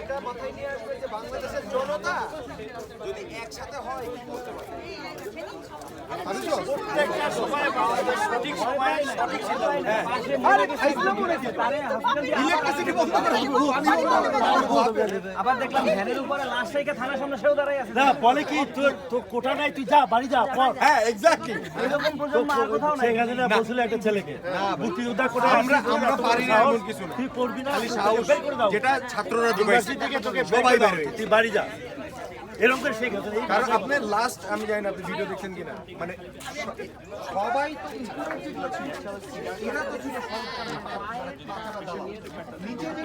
এটা মাথায় নিয়ে আসবে যে বাংলাদেশের জনতা যদি একসাথে হয় কি করতে পারে আবার দেখলাম ভ্যানের উপরে লাশ রেখে থানার সামনে সেও দাঁড়াই আছে। না বলে কি তোর তোর কোটা নাই তুই যা বাড়ি যা পর। হ্যাঁ এক্স্যাক্টলি এরকম প্রজন্ম আর কোথাও নাই। শেখ হাসিনা বলছিল একটা ছেলেকে মুক্তিযোদ্ধা কোটা আমরা- আমরা পারি না এমন কিছু না। তুই পড়বি না খালি সাহস। যেটা ছাত্ররা যোগাইছে তোকে সবাই। তুই বাড়ি যা। এরকম করে শেখ হাসিনা। কারণ আপনার লাস্ট আমি জানি না আপনি ভিডিও দেখছেন কিনা। মানে সবাই তো এরা ছিল নিজেদের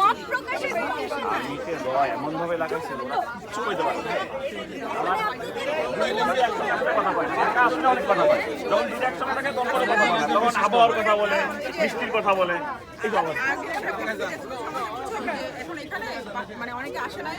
মত প্রকাশের প্রকাশে না। এমন ভাবে লাগাইছিল ওরা কিচ্ছু কইতে পারে না। মানে আপনাদের কথা কয় আসলে অনেক কথা কয়। যখন দুটো একসঙ্গে থাকে তখন কথা বলে তখন আবহাওয়ার কথা বলে মিষ্টির কথা বলে এই বাবা মানে অনেকে আসে নাই